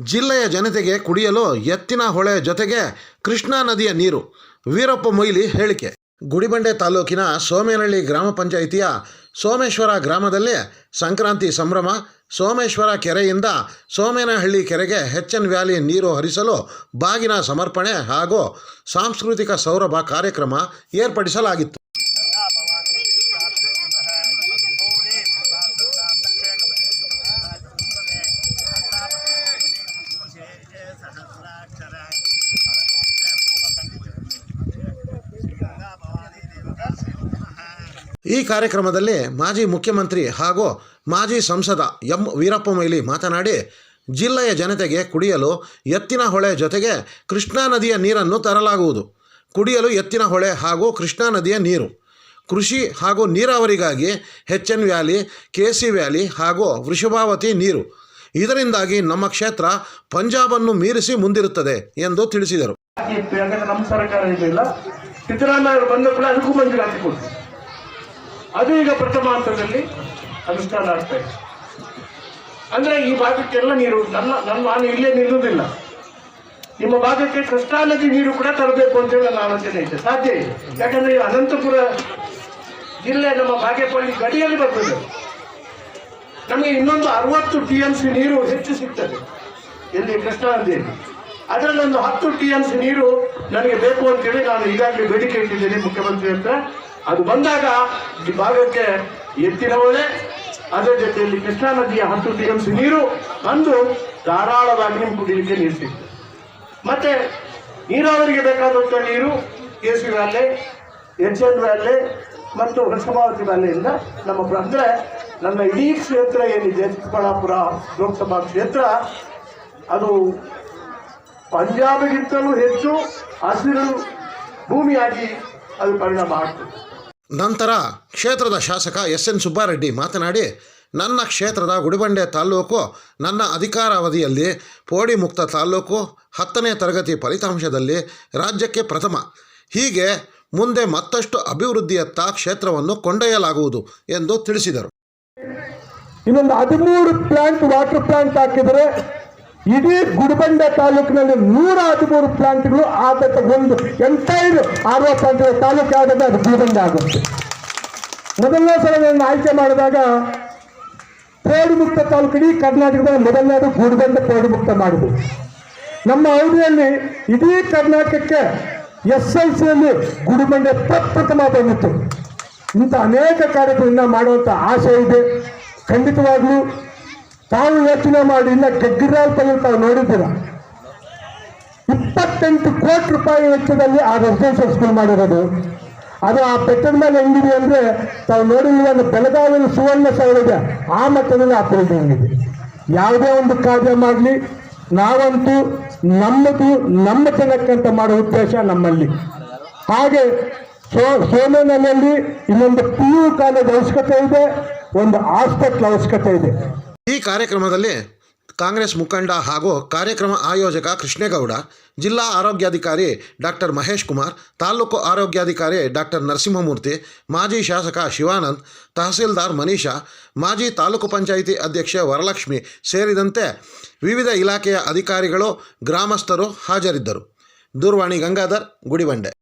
ಜಿಲ್ಲೆಯ ಜನತೆಗೆ ಕುಡಿಯಲು ಎತ್ತಿನ ಹೊಳೆ ಜೊತೆಗೆ ಕೃಷ್ಣಾ ನದಿಯ ನೀರು. ವೀರಪ್ಪ ಮೊಯ್ಲಿ ಹೇಳಿಕೆ. ಗುಡಿಬಂಡೆ ತಾಲೂಕಿನ ಸೋಮೇನಹಳ್ಳಿ ಗ್ರಾಮ ಪಂಚಾಯಿತಿಯ ಸೋಮೇಶ್ವರ ಗ್ರಾಮದಲ್ಲಿ ಸಂಕ್ರಾಂತಿ ಸಂಭ್ರಮ, ಸೋಮೇಶ್ವರ ಕೆರೆಯಿಂದ ಸೋಮೇನಹಳ್ಳಿ ಕೆರೆಗೆ ಹೆಚ್ಚನ್ ಎನ್ ವ್ಯಾಲಿ ನೀರು ಹರಿಸಲು ಬಾಗಿನ ಸಮರ್ಪಣೆ ಹಾಗೂ ಸಾಂಸ್ಕೃತಿಕ ಸೌರಭ ಕಾರ್ಯಕ್ರಮ ಏರ್ಪಡಿಸಲಾಗಿತ್ತು. ಈ ಕಾರ್ಯಕ್ರಮದಲ್ಲಿ ಮಾಜಿ ಮುಖ್ಯಮಂತ್ರಿ ಹಾಗೂ ಮಾಜಿ ಸಂಸದ ಎಂ ವೀರಪ್ಪ ಮೊಯ್ಲಿ ಮಾತನಾಡಿ, ಜಿಲ್ಲೆಯ ಜನತೆಗೆ ಕುಡಿಯಲು ಎತ್ತಿನ ಹೊಳೆ ಜೊತೆಗೆ ಕೃಷ್ಣಾ ನದಿಯ ನೀರನ್ನು ತರಲಾಗುವುದು. ಕುಡಿಯಲು ಎತ್ತಿನ ಹೊಳೆ ಹಾಗೂ ಕೃಷ್ಣಾ ನದಿಯ ನೀರು. ಕೃಷಿ ಹಾಗೂ ನೀರಾವರಿಗಾಗಿ H N valley, K C valley ಹಾಗೂ ವೃಷಭಾವತಿ ನೀರು. ಇದರಿಂದಾಗಿ ನಮ್ಮ ಕ್ಷೇತ್ರ ಪಂಜಾಬನ್ನು ಮೀರಿಸಿ ಮುಂದಿರುತ್ತದೆ ಎಂದು ತಿಳಿಸಿದರು. ಅದು ಈಗ ಪ್ರಥಮ ಹಂತದಲ್ಲಿ ಅನುಷ್ಠಾನ ಆಗ್ತಾ ಇದೆ. ಅಂದ್ರೆ ಈ ಭಾಗಕ್ಕೆಲ್ಲ ನೀರು, ನನ್ನ ನನ್ನ, ನಾನು ಇಲ್ಲೇ ನಿಲ್ಲುವುದಿಲ್ಲ. ನಿಮ್ಮ ಭಾಗಕ್ಕೆ ಕೃಷ್ಣಾ ನದಿ ನೀರು ಕೂಡ ತರಬೇಕು ಅಂತೇಳಿ ನನ್ನ ಆಲೋಚನೆ ಇದೆ ಸಾಧ್ಯ ಇದೆ. ಯಾಕಂದ್ರೆ ಅನಂತಪುರ ಜಿಲ್ಲೆ ನಮ್ಮ ಬಾಗೇಪಲ್ಲಿ ಗಡಿಯಲ್ಲಿ ಬರ್ತದೆ. ನಮಗೆ ಇನ್ನೊಂದು ಅರವತ್ತು ಟಿ ಎಂ ಸಿ ನೀರು ಹೆಚ್ಚು ಸಿಗ್ತದೆ ಇಲ್ಲಿ ಕೃಷ್ಣಾ ನದಿಯಲ್ಲಿ ಅದರಲ್ಲೊಂದು ಹತ್ತು ಟಿ ಎಂ ಸಿ ನೀರು ನನಗೆ ಬೇಕು ಅಂತೇಳಿ ನಾನು ಈಗಾಗಲೇ ಬೇಡಿಕೆ ಇಟ್ಟಿದ್ದೇನೆ ಮುಖ್ಯಮಂತ್ರಿ ಹತ್ರ. ಅದು ಬಂದಾಗ ಈ ಭಾಗಕ್ಕೆ ಎತ್ತಿನ ಹೊಳೆ ಅದರ ಜೊತೆಯಲ್ಲಿ ಕೃಷ್ಣಾ ನದಿಯ ಹತ್ತು ಟಿ ಎಂ ಸಿ ನೀರು ಬಂದು ಧಾರಾಳವಾಗಿ ನಿಮ್ಗೆ ಕುಡಿಲಿಕ್ಕೆ ನೀರು ಸಿಗ್ತದೆ. ಮತ್ತೆ ನೀರಾವರಿಗೆ ಬೇಕಾದಂಥ ನೀರು K C valley, H N valley ಮತ್ತು ಹೊಸಮಾವತಿ ವ್ಯಾಲೆಯಿಂದ ನಮ್ಮ ಅಂದ್ರೆ ನನ್ನ ಇಡೀ ಕ್ಷೇತ್ರ ಏನಿದೆ, ಚಿಕ್ಕಬಳ್ಳಾಪುರ ಲೋಕಸಭಾ ಕ್ಷೇತ್ರ, ಅದು ಪಂಜಾಬ್ಗಿಂತಲೂ ಹೆಚ್ಚು ಹಸಿರು ಭೂಮಿಯಾಗಿ ಅದು ಪರಿಣಾಮ ಆಗ್ತದೆ. ನಂತರ ಕ್ಷೇತ್ರದ ಶಾಸಕ ಎಸ್ ಎನ್ ಸುಬ್ಬಾರೆಡ್ಡಿ ಮಾತನಾಡಿ, ನನ್ನ ಕ್ಷೇತ್ರದ ಗುಡಿಬಂಡೆ ತಾಲ್ಲೂಕು ನನ್ನ ಅಧಿಕಾರಾವಧಿಯಲ್ಲಿ ಪೋಡಿ ಮುಕ್ತ ತಾಲ್ಲೂಕು ಹತ್ತನೇ ತರಗತಿ ಫಲಿತಾಂಶದಲ್ಲಿ ರಾಜ್ಯಕ್ಕೆ ಪ್ರಥಮ. ಹೀಗೆ ಮುಂದೆ ಮತ್ತಷ್ಟು ಅಭಿವೃದ್ಧಿಯತ್ತ ಕ್ಷೇತ್ರವನ್ನು ಕೊಂಡೊಯ್ಯಲಾಗುವುದು ಎಂದು ತಿಳಿಸಿದರು. ಇನ್ನೊಂದು ಹದಿಮೂರು ಪ್ಲಾಂಟ್, ವಾಟರ್ ಪ್ಲಾಂಟ್ ಹಾಕಿದರೆ ಇಡೀ ಗುಡಿಬಂಡೆ ತಾಲೂಕಿನಲ್ಲಿ ನೂರ ಹದಿಮೂರು ಪ್ಲಾಂಟ್ಗಳು ಆದತ್ತ ಒಂದು ಎಂಟೈರ್ ಆರ್ ಒ ಪ್ಲಾಂಟ್ ತಾಲೂಕು ಆಗದ ಅದು ಗುಡಿಬಂಡೆ ಆಗುತ್ತೆ. ಮೊದಲನೇ ಸಲ ನಾನು ಆಯ್ಕೆ ಮಾಡಿದಾಗ ಪೋಡಿ ಮುಕ್ತ ತಾಲೂಕು ಇಡೀ ಕರ್ನಾಟಕದ ಮೊದಲನೇದು ಗುಡಿಬಂಡೆ ಪೋಡಿ ಮುಕ್ತ ಮಾಡಿದ್ವಿ ನಮ್ಮ ಅವಧಿಯಲ್ಲಿ ಇಡೀ ಕರ್ನಾಟಕಕ್ಕೆ ಎಸ್ ಎಲ್ ಸಿಯಲ್ಲಿ ಗುಡಿಬಂಡೆ ಪ್ರಪ್ರಥಮ ಬಂದಿತ್ತು. ಇಂಥ ಅನೇಕ ಕಾರ್ಯಗಳನ್ನ ಮಾಡುವಂಥ ಆಸೆ ಇದೆ. ಖಂಡಿತವಾಗ್ಲೂ ತಾವು ಯೋಚನೆ ಮಾಡಿ, ಇನ್ನ ಗಗ್ಗಿರಾಲ್ ತೆಗೆದು ತಾವು ನೋಡಿದ್ದೀರ? ಇಪ್ಪತ್ತೆಂಟು ಕೋಟಿ ರೂಪಾಯಿ ವೆಚ್ಚದಲ್ಲಿ ಆ ರೆಸಿಡೆನ್ಷಿಯಲ್ ಸ್ಕೂಲ್ ಮಾಡಿರೋದು. ಅದು ಆ ಬೆಟ್ಟದ ಮೇಲೆ ಹೆಂಗಿದೆ ಅಂದ್ರೆ, ತಾವು ನೋಡಿದ್ರೆ ಒಂದು ಬೆಳಗಾವಿಯಲ್ಲಿ ಸುವರ್ಣ ಇದೆ. ಆ ಮಟ್ಟದಲ್ಲಿ ಆ ಬಿಲ್ಡಿಂಗ್ ಇದೆ ಯಾವುದೇ ಒಂದು ಕಾರ್ಯ ಮಾಡಲಿ, ನಾವಂತೂ ನಮ್ಮದು, ನಮ್ಮ ಜನಕ್ಕಂತ ಮಾಡೋ ಉದ್ದೇಶ ನಮ್ಮಲ್ಲಿ. ಹಾಗೆ ಸೋ ಇನ್ನೊಂದು ಪಿ ಯು ಕಾಲೇಜ್ ಅವಶ್ಯಕತೆ ಇದೆ, ಒಂದು ಹಾಸ್ಪಿಟ್ಲ್ ಅವಶ್ಯಕತೆ ಇದೆ. ಕಾರ್ಯಕ್ರಮದಲ್ಲಿ ಕಾಂಗ್ರೆಸ್ ಮುಖಂಡ ಹಾಗೂ ಕಾರ್ಯಕ್ರಮ ಆಯೋಜಕ ಕೃಷ್ಣೇಗೌಡ, ಜಿಲ್ಲಾ ಆರೋಗ್ಯಾಧಿಕಾರಿ ಡಾಕ್ಟರ್ ಮಹೇಶ್ ಕುಮಾರ್, ತಾಲೂಕು ಆರೋಗ್ಯಾಧಿಕಾರಿ ಡಾಕ್ಟರ್ ನರಸಿಂಹಮೂರ್ತಿ, ಮಾಜಿ ಶಾಸಕ ಶಿವಾನಂದ್, ತಹಸೀಲ್ದಾರ್ ಮನೀಷಾ ಮಾಜಿ ತಾಲೂಕು ಪಂಚಾಯಿತಿ ಅಧ್ಯಕ್ಷೆ ವರಲಕ್ಷ್ಮಿ ಸೇರಿದಂತೆ ವಿವಿಧ ಇಲಾಖೆಯ ಅಧಿಕಾರಿಗಳು, ಗ್ರಾಮಸ್ಥರು ಹಾಜರಿದ್ದರು. ದೂರವಾಣಿ ಗಂಗಾಧರ್, ಗುಡಿಬಂಡೆ.